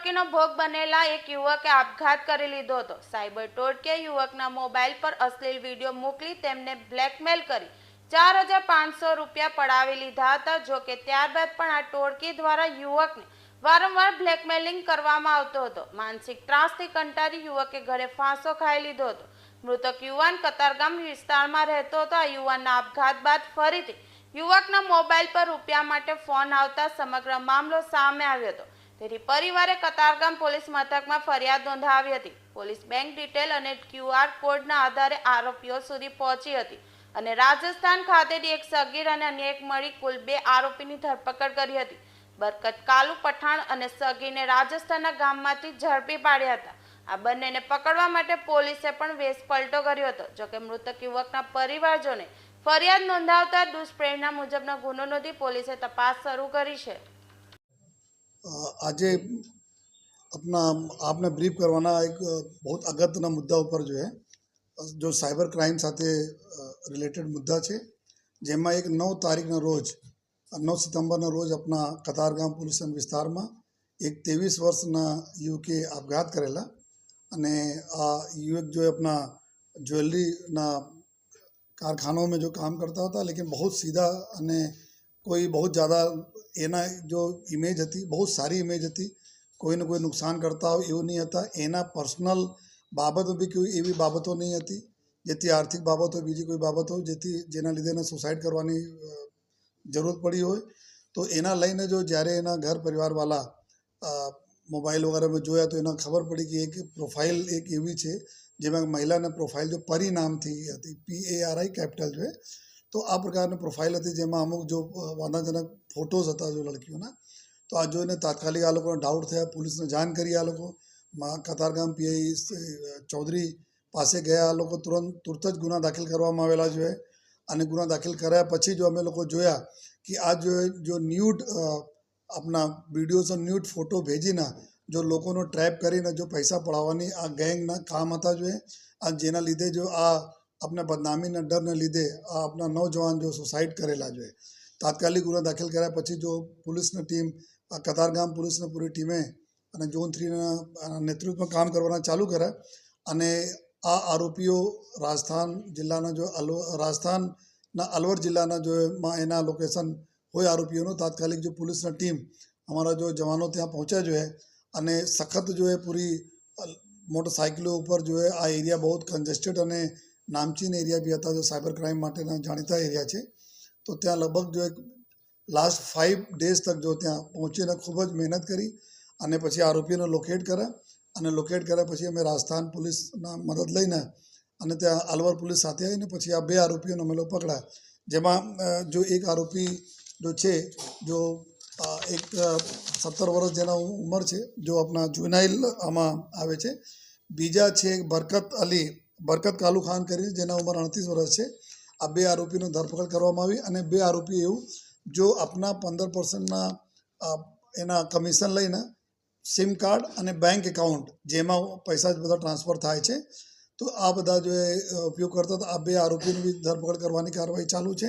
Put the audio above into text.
ટોળકીનો ભોગ બનેલા એક યુવકે આપઘાત કરી લીધો હતો. સાયબર ટોળકીએ યુવકના મોબાઈલ પર અશ્લીલ વીડિયો મોકલી તેમને બ્લેકમેલ કરી ચાર હજાર પાંચસો રૂપિયા પડાવી લીધા હતા, જો કે ત્યારબાદ પણ આ ટોળકી દ્વારા યુવકને વારંવાર બ્લેકમેલિંગ કરવામાં આવતો હતો. માનસિક ત્રાસથી કંટાળી યુવકે ઘરે ફાંસો ખાઈ લીધો હતો. મૃતક યુવાન કતારગામ વિસ્તારમાં રહેતો હતો. આ યુવાનના આપઘાત બાદ ફરીથી યુવકના મોબાઈલ પર રૂપિયા માટે ફોન આવતા સમગ્ર મામલો સામે આવ્યો હતો. તેથી પરિવારે કતારગામ પોલીસ મથકમાં ફરિયાદ નોંધાવી હતી. પોલીસ બેંક ડિટેલ અને ક્યુઆર કોડના આધારે આરોપીઓ સુધી પહોંચી હતી અને રાજસ્થાન ખાતેથી એક સગીર અને અન્ય એક મળી કુલ બે આરોપીની ધરપકડ કરી હતી. બરકત કાલુ પઠાણ અને સગીને રાજસ્થાનના ગામમાંથી ઝડપી પાડ્યા હતા. આ બંનેને પકડવા માટે પોલીસે પણ વેશ પલટો કર્યો હતો. જોકે મૃતક યુવકના પરિવારજોને ફરિયાદ નોંધાવતા દુષ્પ્રેરણા મુજબનો ગુનો નોંધી પોલીસે તપાસ શરૂ કરી છે. આજે अपना आपने ब्रीफ करवाना एक अ, बहुत અગત્યના મુદ્દા ઉપર જો હે જો સાયબર ક્રાઇમ સાથે રિલેટેડ મુદ્દા છે જેમાં એક નવ તારીખના રોજ નવ સપ્ટેમ્બરના રોજ આપણા કતારગામ પોલીસ સ્ટેશન વિસ્તારમાં એક ત્રેવીસ વર્ષના યુવકે આપઘાત કરેલા અને આ યુવક जो है अपना જ્વેલરીના कारखानों में जो काम करता था लेकिन बहुत सीधा અને કોઈ બહુ જ્યાદા એના જો ઇમેજ હતી, બહુ સારી ઇમેજ હતી. કોઈને કોઈ નુકસાન કરતા હોય એવું નહીં હતા. એના પર્સનલ બાબતો બી કોઈ એવી બાબતો નહીં હતી, જેથી આર્થિક બાબતો, બીજી કોઈ બાબતો જેથી જેના લીધે એને સુસાઇડ કરવાની જરૂરત પડી હોય. તો એના લઈને જો જ્યારે એના ઘર પરિવારવાળા મોબાઈલ વગેરેમાં જોયા તો એને ખબર પડી કે એક પ્રોફાઇલ એક એવી છે, જેમાં મહિલાના પ્રોફાઇલ જો પરિણામથી હતી પી એ આર આઈ કેપિટલ હે તો આ પ્રકારની પ્રોફાઇલ હતી જેમાં અમુક જો વાંધાજનક ફોટોઝ હતા જો લડકીઓના, તો આ જોઈને તાત્કાલિક આ લોકોને ડાઉટ થયા, પોલીસને જાણ કરી આ લોકો. કતારગામ પીઆઈ ચૌધરી પાસે ગયા, આ લોકો તુરંત તુરત જ ગુના દાખલ કરવામાં આવેલા જોઈએ અને ગુના દાખલ કર્યા પછી જો અમે લોકો જોયા કે આ જો જો ન્યૂડ આપણા વિડીયોઝ ન્યૂડ ફોટો ભેજીને જો લોકોનો ટ્રેપ કરીને જો પૈસા પડાવવાની આ ગેંગના કામ હતા જોઈએ આ જેના લીધે જો આ આપણા બદનામીના ડરને લીધે આ આપના નવજવાન જો સુસાઇડ કરેલા જોઈએ તાત્કાલિક ગુનો દાખલ કર્યા પછી જો પોલીસની ટીમ આ કતારગામ પોલીસની પૂરી ટીમે અને ઝોન થ્રીના નેતૃત્વમાં કામ કરવાના ચાલુ કર્યા અને આ આરોપીઓ રાજસ્થાન જિલ્લાના જો અલવ રાજસ્થાનના અલવર જિલ્લાના જો માં એના લોકેશન હોય આરોપીઓનો તાત્કાલિક જો પોલીસની ટીમ અમારા જો જવાનો ત્યાં પહોંચ્યા જો અને સખત જો એ પૂરી મોટરસાયકલો ઉપર જો આ એરિયા બહુ કન્જેસ્ટેડ અને નામચીન એરિયા બી હતા, જો સાયબર ક્રાઇમ માટેના જાણીતા એરિયા છે. તો ત્યાં લગભગ જો એક લાસ્ટ ફાઇવ ડેઝ તક જો ત્યાં પહોંચીને ખૂબ જ મહેનત કરી અને પછી આરોપીઓને લોકેટ કર્યા અને લોકેટ કર્યા પછી અમે રાજસ્થાન પોલીસના મદદ લઈને અને ત્યાં અલવર પોલીસ સાથે આવીને પછી આ બે આરોપીઓને અમે લોકો પકડ્યા. જેમાં જો એક આરોપી જો છે, જો એક સત્તર વર્ષ જેના ઉંમર છે, જો આપણા જુનાઇલ આમાં આવે છે. બીજા છે બરકત અલી. બરકત કાલુ ખાન કરીને જેના ઉંમર અડતીસ વર્ષ છે. આ બે આરોપીનો ધરપકડ કરવામાં આવી અને બે આરોપી એવું જો આપના પંદર પર્સન્ટના એના કમિશન લઈને સિમ કાર્ડ અને બેંક એકાઉન્ટ જેમાં પૈસા જ બધા ટ્રાન્સફર થાય છે, તો આ બધા જો ઉપયોગ કરતા હતા આ બે આરોપીની ધરપકડ કરવાની કાર્યવાહી ચાલુ છે.